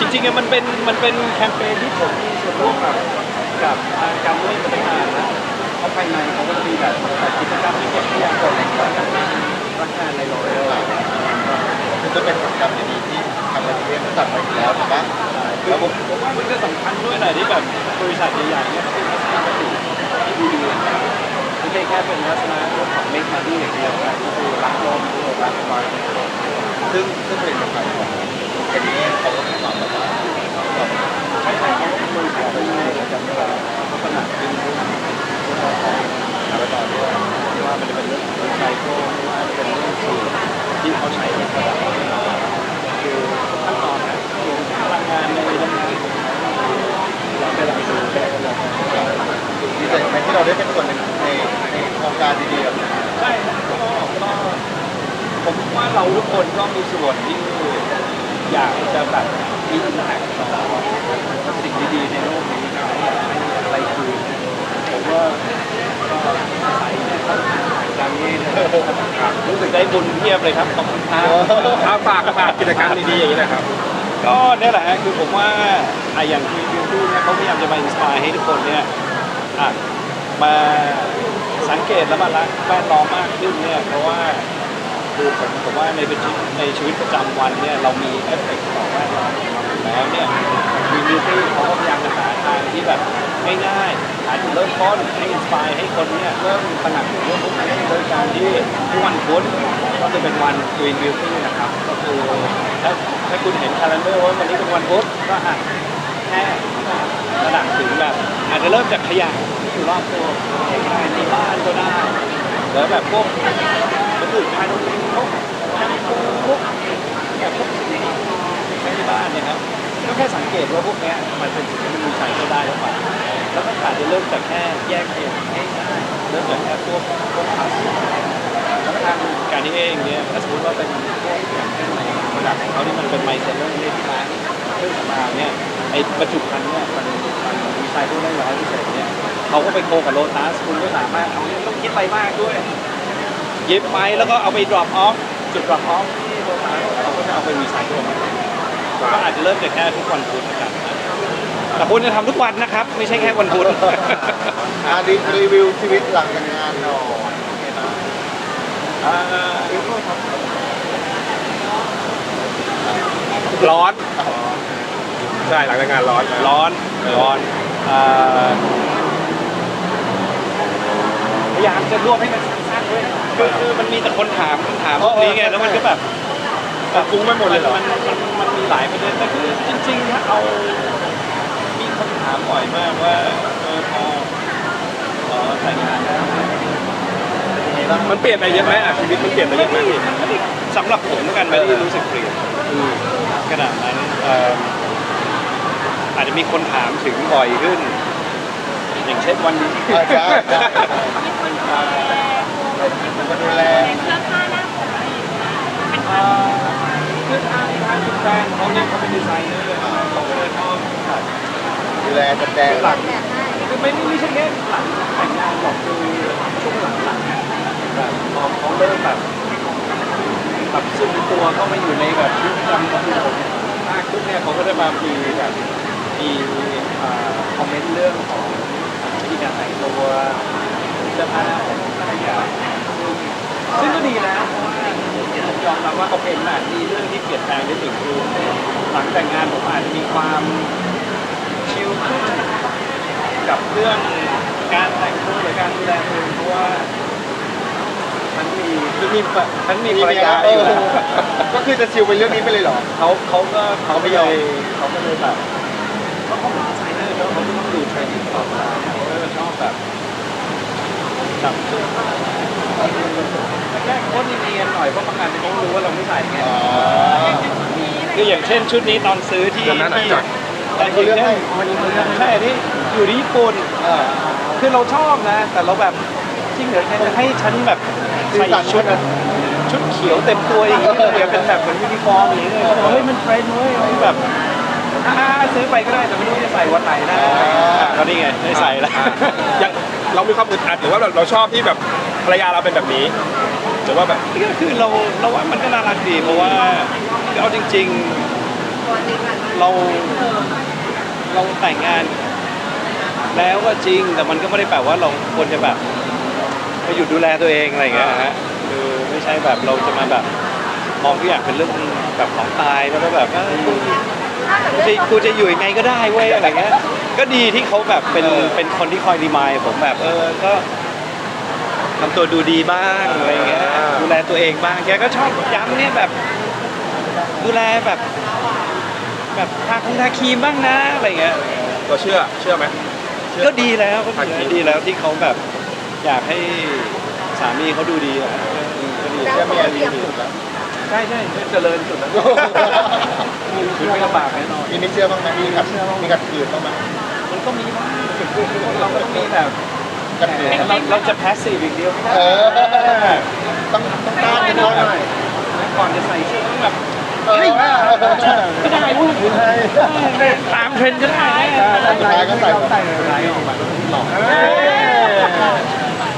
จริงๆมันเป็นมันเป็นแคมเปญที่ผมมีส่วนร่วมกับกับทางการเมืองมาตั้งนานะเขาภายในเขาก็จะมีแบบกิจกรรมที่เก็บตัวอย่างคนรักงานรักงาในโรงเรียนอะไรอย่างเงี้ยมันก็เป็นกิจกรรมดีๆที่ทางบริเวณจัดไว้อยู่แล้วถูกปะแล้วผมผมว่ามันก็สำคัญด้วยหน่อยที่แบบบริษัทใหญ่ๆเนี่ยเขาเป็นทัศนคติที่ดีไม่ใช่แค่เป็นทัศนคติของ make money อย่างเดียวแต่คือรักโลกด้วยรักความซึ่งซึ่งผลิตภัณฑ์ของ เคนนี้เขาก็มีความแบบว่าใช่ใช่เขาบริษัทเป็นไงจำได้ว่าเขนาดเป็นผู้นำผู้นำของแล้วก็ด้วยที่ว่ามันจะเป็นเรื่องของไซโคไม่ว่าจะเป็นเรื่องสูตรที่เขาใช้ในระดับคือขั้นตอนนะรวมถึงพลังงานในโรงงานเราไปลองดูได้เลยดีใจไหมที่เราได้เป็นส่วนหนึ่งในในโครงการดีๆแบบนี้ใช่ก็ก็ผมว่าเราทุกคนก็มีส่วนที่ อยากจะแบบมีอิมแพคต่อสิ่งดีๆในโลกนี้อะไรคือผมว่าก็ใส่เนี่ยครับการนี้เนี่ยรู้สึกได้บุญเพียบเลยครับขอบคุณครับเอาฝากฝากกิจกรรมดีๆอย่างนี้นะครับ ก็เนี่ยแหละฮะคือผมว่าไออย่างที่บิวตู้เนี่ยเขาพยายามจะมาอินสปายให้ทุกคนเนี่ยมาสังเกตและมารักแวดล้อมมากขึ้นเนี่ยเพราะว่า คือผมผมว่าในเป็นชีวิตในชีวิตประจำวันเนี่ยเรามีเอฟเฟกต์ต่อแวดล้อมของเราแล้วเนี่ยมีบิวตี้เขาก็พยายามจะหาทางที่แบบง่ายๆหาจุดเริ่มต้นให้อินสปายให้คนเนี่ยเริ่มตระหนักถึงเรื่องพวกนี้โดยการที่ทุกวันพุธก็จะเป็นวัน Green Beauty นะครับ ก็คือถ้าถ้าคุณเห็นคาล endar ว่าวันนี้เป็นวันพุธก็อะแค่ระดับถึงแบบอาจจะเริ่มจากขยะที่อยู่รอบตัวเองได้ในบ้านก็ได้แล้วแบบพวก วัตถุภายในพวกแชมพูพวกแบบพวกสิ่งที่ใช้ในบ้านเนี่ยครับก็แค่สังเกตว่าพวกเนี้ยมันเป็นสิ่งที่มันมีใช้ก็ได้หรือเปล่าแล้วก็อาจจะเริ่มจากแค่แยกเองง่ายเริ่มจากแค่พวกพวกพลาสติกแล้วทางการที่เองเนี่ยถ้าสมมติว่าเป็นพวกอย่างเช่นในระดับของเขาที่มันเป็นไมเซลเลอร์ที่ร้านเครื่องสำอางเนี่ยไอ้บรรจุภัณฑ์เนี่ยมันมันรีไซเคิลได้ร้อยเปอร์เซ็นต์เนี่ยเขาก็ไปโคกับโลตัสคุณก็สามารถเอาเนี่ยต้องคิดไปมากด้วย ยิบไปแล้วก็เอาไป drop off จุด drop off ที่โรงงานเราก็จะเอาไปรีไซเคิลก็อาจจะเริ่มจากแค่ทุกวันพุธนะครับแต่คุณจะทำทุกวันนะครับ ไม่ใช่แค่วันพุธอ่ารีรีวิวชีวิตหลังจากงานหน่อยอ่าร้อน ใช่หลังจากงานร้อนนะร้อน ร้อนอ่าพยายามจะรวบให้มันสั้นๆด้วย คือคือมันมีแต่คนถามคำถามพวกนี้ไงแล้วมันก็แบบแบบฟุ้งไปหมดเลยเหรอ มันมันมันมีหลายประเด็นแต่คือจริงๆถ้าเอามีคนถามบ่อยมากว่าเออพอพอแต่งงานแล้วเป็นไงบ้างมันเปลี่ยนไปเยอะไหมอะชีวิตมันเปลี่ยนไปเยอะไหมพี่ไม่ได้สำหรับผมแล้วกันไม่ได้รู้สึกเปลี่ยนอืมขนาดนั้นเอ่ออาจจะมีคนถามถึงบ่อยขึ้น อย่างเช่นวันนี้ อ่าใช่ใช่ มีคนดูแลมันก็ดูแลเสื้อผ้าหน้าผมอะไรอย่างเงี้ยเป็นเอ่อคือทางทางคุณแฟนเขาเนี่ยเขาเป็นดีไซเนอร์เขาก็เลยชอบแบบดูแลจัดแจงหลังคือไม่ไม่ไม่ใช่แค่หลังแต่งงานหรอกคือช่วงหลังๆเนี่ยแบบพอเขาเริ่มแบบแบบซึมตัวเข้ามาอยู่ในแบบชีวิตประจำวันของผมมากขึ้นเนี่ยเขาก็จะมามีแบบมีเอ่อคอมเมนต์เรื่องของวิธีการแต่งตัวเสื้อผ้าหน้าผมอะไรอย่างเงี้ย ซึ่งซึ่งก็ดีนะเพราะว่าผมยอมรับว่าโอเคมันอาจมีเรื่องที่เปลี่ยนแปลงได้ถึงคือหลังแต่งงานผมอาจจะมีความชิลขึ้นกับเรื่องการแต่งตัวหรือการดูแลตัวเองเพราะว่าฉันมีฉันมีฉันมีภรรยาอยู่แล้วก็คือจะชิลไปเรื่องนี้ไปเลยเหรอ เขาเขาก็เขาไม่ยอม เขาก็เลยแบบเขาเขาเป็นดีไซเนอร์แล้วเขาก็ต้องดูเทรนด์ตลอดเวลาเนี่ยเขาก็จะชอบแบบจับเสื้อผ้า แรกๆโคตรเนียนๆหน่อยเพราะบางอันเขารู้ว่าเราไม่ใส่ไงอ๋อคืออย่างเช่นชุดนี้ตอนซื้อที่เดี๋ยวนั้นที่จัดแต่อย่างเช่นใช่อันนี้อยู่ที่ญี่ปุ่นอ่าคือเราชอบนะ แต่เราแบบจริงเหรอแกจะให้ฉันแบบใส่ชุดชุดเขียวเต็มตัวอย่างนี้เลยเป็นแบบเหมือนยูนิฟอร์มอย่างนี้เลยเขาบอกเฮ้ยมันเทรนด์เว้ยแบบอ่าซื้อไปก็ได้แต่ไม่รู้จะใส่วันไหนนะอะก็นี่ไงได้ใส่แล้วอ่าอย่างเรามีความอึดอัดหรือว่าเราเราชอบที่แบบ ภรรยาเราเป็นแบบนี้หรือว่าแบบก็คือเราเราว่ามันก็น่ารักดีเพราะว่าเอาจริง ๆ เราเราแต่งงาน แล้วก็จริงแต่มันก็ไม่ได้แปลว่าเราควรจะแบบไปหยุดดูแลตัวเองอะไรอย่างเงี้ยฮะคือไม่ใช่แบบเราจะมาแบบมองทุกอย่างเป็นเรื่องแบบของตายแล้วก็แบบว่ากูกูจะกูจะอยู่ยังไงก็ได้เว้ยอะไรเงี้ยก็ดีที่เขาแบบเป็นเป็นคนที่คอยรีมายผมแบบเออก็ ทำตัวดูดีบ้างอะไรเงี้ยดูแลตัวเองบ้างแกก็ชอบย้ำเนี่ยแบบ ดูแลแบบ แบบทาคงทาครีมบ้างนะอะไรเงี้ยเราเชื่อเชื่อไหม ก็ดีแล้วก็ทาครีมดีแล้วที่เขาแบบ อยากให้สามีเขาดูดีอะก็ดีเชื่อเมียดีสุดแล้วใช่ใช่เจริญสุดแล้วคือไม่ลำบากแน่นอน มีไม่เชื่อบ้างไหมมีขัดมีขัดขืนบ้างไหมมันก็มีบ้างเราก็มีแบบ ขัดขืนเราเราจะแพสซีฟอย่างเดียวไม่ได้เออ ต้องต้องกล้านิดหน่อยก่อนจะใส่เสื้อต้องแบบเออไม่ได้เว้ยตามเทรนด์ก็ได้นะสุดท้ายก็ใส่แบบ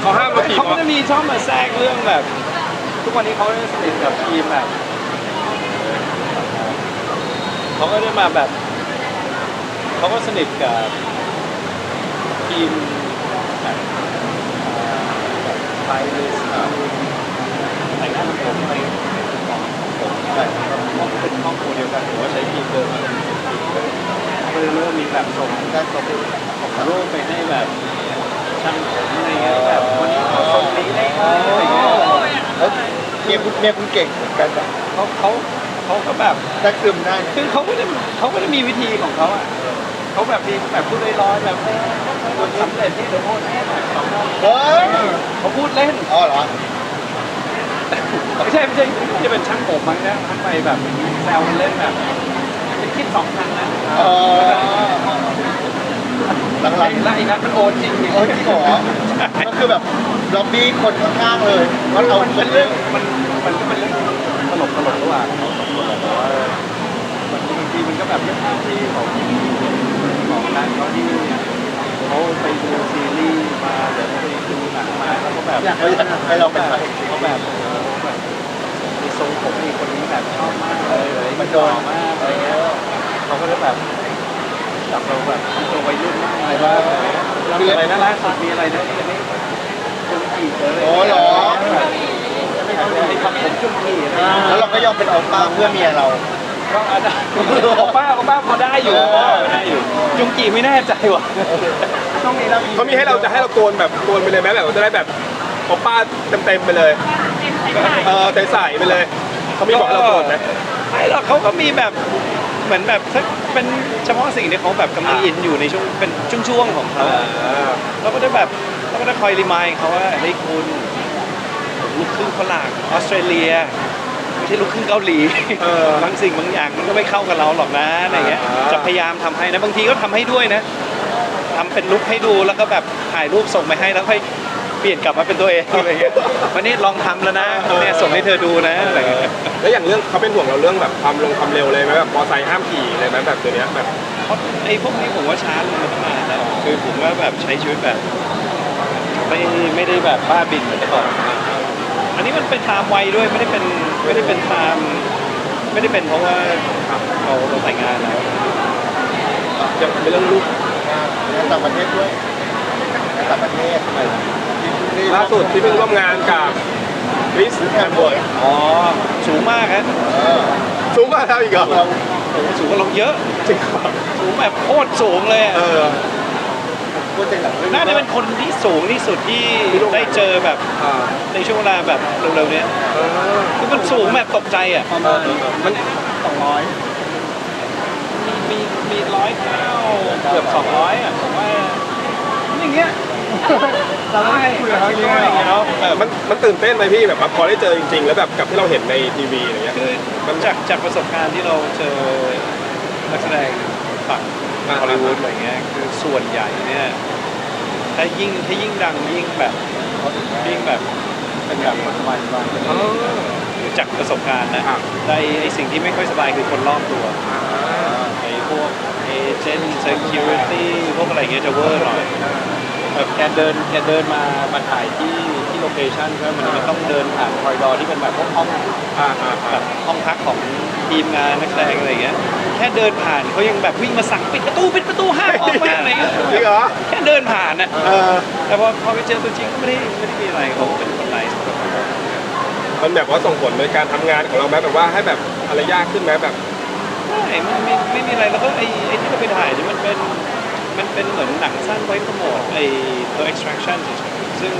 เขาห้ามเรากี่เขาคก็นจะมีชอบมาแทรกเรื่องแบบ ทุกวันนี้เขาสนิทกับทีมแบบเขาก็ได้มาแบบเขาก็สนิทกับทีมแบบแบบ ไทยเลยแต่งงานกับผมอะไรของผมแบบเขาเป็นครอบครัวเดียวกันผมว่าใช้ทีมเดิมมาเป็นสิบปีก็เลยเริ่มมีแบบส่งได้ครบส่งรูปไปให้แบบช่างผมอะไรเงี้ยแบบวันนี้ขอส่งนี้ได้ไหมอะไรเงี้ยแล้วเมียคุณเมียคุณเก่งเหมือนกันแบบเขาเขาเขาก็แบบได้ซึมได้คือเขาไม่ได้เขาไม่ได้มีวิธีของเขาอะ เขาแบบมีแบบพูดลอยๆแบบเออคนสำเร็จที่เดี๋ยวโอนให้หน่อยสองพันเฮ้ยเขาพูดเล่น อ๋อเหรอไม่ใช่ไม่ใช่จะเป็นช่างผมมั้งเนี่ยทักไปแบบแซวมันเล่นแบบจะคิดสองพันนะเออหลังแล้วอีกนั้นมันโอนจริงๆเออจริงเหรอก็คือแบบล็อบบี้คนข้างๆเลยว่าเอามันเป็นเรื่องมันมันก็เป็นเรื่องตลกตลกระหว่างเขาสองคนแหละแต่ว่าบางทีมันก็แบบเรื่องที่ของ ของทางเขาที่เขาไปดูซีรีส์มาเดี๋ยวไปดูหนังมาแล้วก็แบบอยากให้ให้เราเป็นใครเขาแบบแบบมีทรงผมมีคนนี้แบบชอบมากเลยอะไรมันหล่อมากอะไรเงี้ยเขาก็จะแบบจับเราแบบทำตัววัยรุ่นมากอะไรบ้างคืออะไรนะล่าสุดมีอะไรนะที่อันนี้จุงกีเลยโอ้เหรอให้ทำผมจุงกีอะไรแล้วเราก็ยอมเป็นอัลฟาเพื่อเมียเรา ก็อันนั้นของป้าของป้าพอได้อยู่ได้อยู่ จุงกีไม่แน่ใจว่ะช่วงนี้เราเขามีให้เราจะให้เราโกนแบบโกนไปเลยไหมแบบว่าจะได้แบบโอป้าเต็มๆไปเลยเป็นใส่ใส่เออใส่ๆไปเลย เขามีบอกให้เราโกนไหมไม่หรอกเขาก็มีแบบเหมือนแบบถ้าเป็นเฉพาะสิ่งที่เขาแบบกำลังอินอยู่ในช่วงเป็นช่วงๆของเขาเราก็ได้แบบเราก็ได้คอยรีมายเขาว่าเฮ้ยคุณผมลูกครึ่งฝรั่งออสเตรเลีย ไม่ใช่ลูกครึ่งเกาหลีเออบางสิ่งบางอย่างมันก็ไม่เข้ากับเราหรอกนะอะไรเงี้ยอ่า จะพยายามทำให้นะบางทีก็ทำให้ด้วยนะทำเป็นลุคให้ดูแล้วก็แบบถ่ายรูปส่งไปให้แล้วค่อยเปลี่ยนกลับมาเป็นตัวเองอะไรเงี้ยวันนี้ลองทำแล้วนะเนี่ยส่งให้เธอดูนะอะไรเงี้ย แล้วอย่างเรื่องเขาเป็นห่วงเราเรื่องแบบความลงความเร็วเลยไหมแบบมอไซค์ห้ามขี่เลยไหมแบบตัวเนี้ยแบบ เพราะไอ้พวกนี้ผมว่าช้าลงมาตั้งนานแล้วคือผมว่าแบบใช้ชีวิตแบบ ไม่ไม่ได้แบบบ้าบินเหมือนแต่ก่อนอันนี้มันเป็นไทม์ไวด้วยไม่ได้เป็น ไม่ได้เป็นไทม์ไม่ได้เป็นเพราะว่าเราเราแต่งงานแล้วจะเป็นเรื่องลูกงานต่างประเทศด้วยงานต่างประเทศล่าสุดที่เพิ่งร่วมงานกับคริสแฮมเบิร์ดอ๋อสูงมากฮะเออสูงกว่าเราอีกเหรอเราโอ้โหสูงกว่าเราเยอะจริงเหรอสูงแบบโคตรสูงเลยอะ เออพูดถึงหลังเรื่องน่าจะเป็นคนที่สูงที่สุดที่ที่ร่วมงานได้เจอแบบอ่าในช่วงเวลาแบบเร็วๆเนี้ยเออคือมันสูงแบบตกใจอะประมาณมันสองร้อยมีมีร้อยเก้าเกือบสองร้อยอะผมว่าอย่างเงี้ยเราไม่ได้คุยกับเขาอย่างเยเงี้ยอะเนาะแบบมันมันตื่นเต้นไหมพี่แบบว่าพอได้เจอจริงๆ แล้วแบบกับที่เราเห็นในทีวีอะไรเงี้ย คือมันจากจากประสบการณ์ที่เราเจอนักแสดงฝั่ง ฮอลลีวูดอะไรเงี้ยคือส่วนใหญ่เนี่ยถ้ายิ่งถ้ายิ่งดังยิ่งแบบยิ่งแบบเป็นแบบวันวันวันอ๋อจากประสบการณ์นะครับแต่ไอ้ไอสิ่งที่ไม่ค่อยสบายคือคนรอบตัวไอ้พวกเอเจนต์ security พวกอะไรเงี้ยจะเวอร์หน่อย แบบแกเดินแกเดินมามาถ่ายที่ที่โลเคชั่นใช่ไหมมันมันต้องเดินผ่านคอริดอร์ที่เป็นแบบพวกห้องอ่าอ่าแบอ่าบห้องพักของทีมงานนักแสดงอะไรอย่างเงี้ยแค่เดินผ่านเขายังแบบวิ่งมาสั่งปิดประตูปิดประตูห้ามออกมาอะไรเงี้ยจริงเหรอแค่เดินผ่านน่ะเออแต่พอพอไปเจอตัวจริงก็ไม่ได้ไม่ได้มีอะไรเขาเป็นคนไนส์มันแบบว่าส่งผลในการทำงานของเราไหมแบบว่าให้แบบอะไรยากขึ้นไหมแบบ ไม่ไม่ไม่ไม่มีอะไรแล้วก็ไอ้ไอ้ที่เราไปถ่ายนี่มันเป็น มันเป็นเหมือนหนังสั้นไว้โปรโมทไอ้ตัว extraction เฉยๆซึ่ง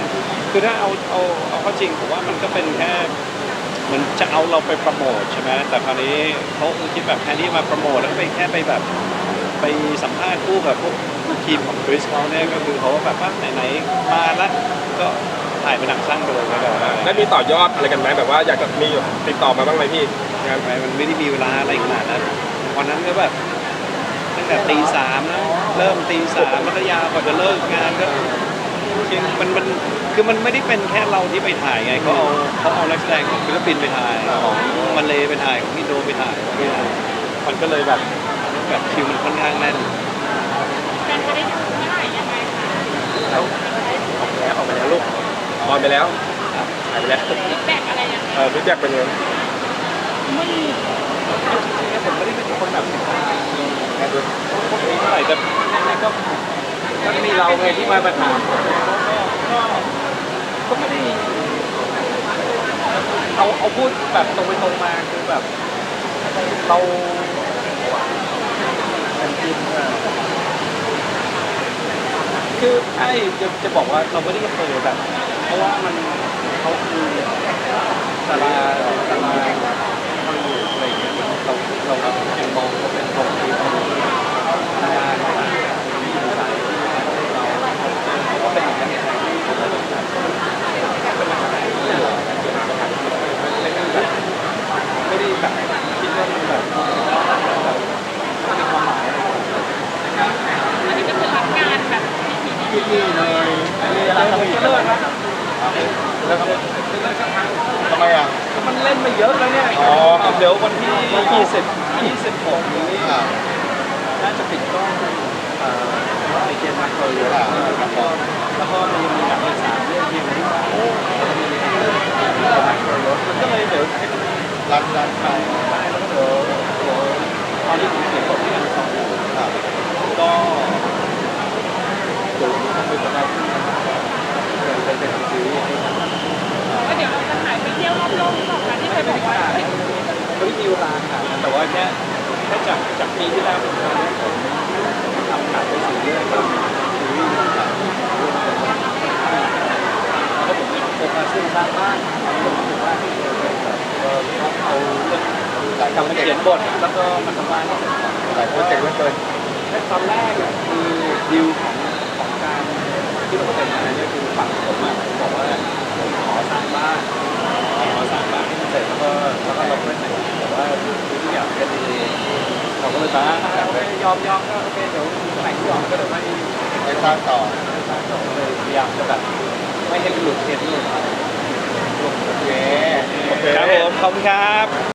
คือถ้าเอาเอาเอาเข้าจริงผมว่ามันก็เป็นแค่เหมือนจะเอาเราไปโปรโมทใช่ไหมแต่คราวนี้เขาคือคิดแบบแทนที่มาโปรโมทแล้วก็ไปแค่ไปแบบไปสัมภาษณ์คู่กับพวกทีมของคริสเขาเนี่ยก็คือเขาแบบว่าไหนๆมาแล้วก็ถ่ายเป็นหนังสั้นไปเลยก็ได้ได้มีต่อยอดอะไรกันไหมแบบว่าอยากจะมีติดต่อมาบ้างไหมพี่งานไปมันไม่ได้มีเวลาอะไรขนาดนั้นวันนั้นก็แบบตั้งแต่ตีสามนะ เริ่มตีสามแล้วก็ยาวกว่าจะเลิกงานก็เชียงมันมันคือมันไม่ได้เป็นแค่เราที่ไปถ่ายไงเขาเอาเขาเอานักแสดงของฟิลิปปินส์ไปถ่ายของมาเลไปถ่ายของอินโดไปถ่ายอะไรเงี้ยมันก็เลยแบบแบบคิวมันค่อนข้างแน่นแต่จะได้ดูเมื่อไหร่ยังไงคะแล้วออกไปแล้วออกไปแล้วลูกออนไปแล้วหายไปแล้วฟีดแบ็กอะไรยังไงเออรู้จักเป็นไงไม่จริงๆ ผมไม่ได้เป็นคนแบบติดตามงานนี้เท่าไหร่แต่ในๆก็ก็มีเราไงที่มาประถามก็ไม่ได้เอาเอาพูดแบบตรงไปตรงมาคือแบบเราเป็นทีมคือใช่จะจะบอกว่าเราไม่ได้เคยแบบ เพราะว่ามันเขาคือสาราสาราฮอลลีวูดอะไรอย่างเงี้ย เราเรายังมองเขาเป็นของที่ำงานที่อยู่สายเราเขาก็เป็นอย่างนั้นเขาก็เป็นแบบเป็นนักแสดงที่ไม่ได้แบบคิดว่ามันแบบแบบมีความหมายอะไร อันนี้ก็คือรับงานแบบที่ที่ ที่นี่เลยมีเวลาทำอีก เลิกแล้ว แล้วครับทำไมอะ มันเล่นมาเยอะแล้วเนี่ยอ๋อ เดี๋ยววันที่ 20 26นี้อ่าน่าจะปิดกล้องเอ่อไอเจนมาเคอร์เยอะแล้วก็แล้วก็มีมีหนังอีกสามเรื่องที่มันที่สามแล้วก็มีมาเคอร์เยอะมันก็เลยเดี๋ยวให้มันรันรันไปได้แล้วก็เดี๋ยวเดี๋ยวตอนนี้ผมเขียนบทที่กันสองอ่าก็เดี๋ยวทำเป็นประมา แล้วผมทำหนังไปสี่เรื่องก็ซีรีส์ต่างๆแล้วก็ผมผมมาช่วยสร้างบ้านผมรู้สึกว่าเออเอาเรื่องกลับมาเขียนบทแล้วก็มาทำบ้านให้เสร็จก่อน หลายโปรเจกต์เหลือเกินและตอนแรกอะคือดิวของของการที่เราเป็นอะไรเนี่ยคือฝั่งผมอะบอกว่าผมขอสร้างบ้านขอสร้างบ้านให้มันเสร็จแล้วก็แล้วก็เราเพื่อนไหนแต่ว่าทุกอย่างก็ดี เราก็เลยตาโอเคยอมยอมก็โอเคเดี๋ยวไหนที่ยอมก็เดี๋ยวไม่ไปสร้างต่อสร้างต่อเลยพยายามจะแบบไม่ให้หลุดเห็นหลุดอะไรโอเคโอเคครับผมขอบคุณครับ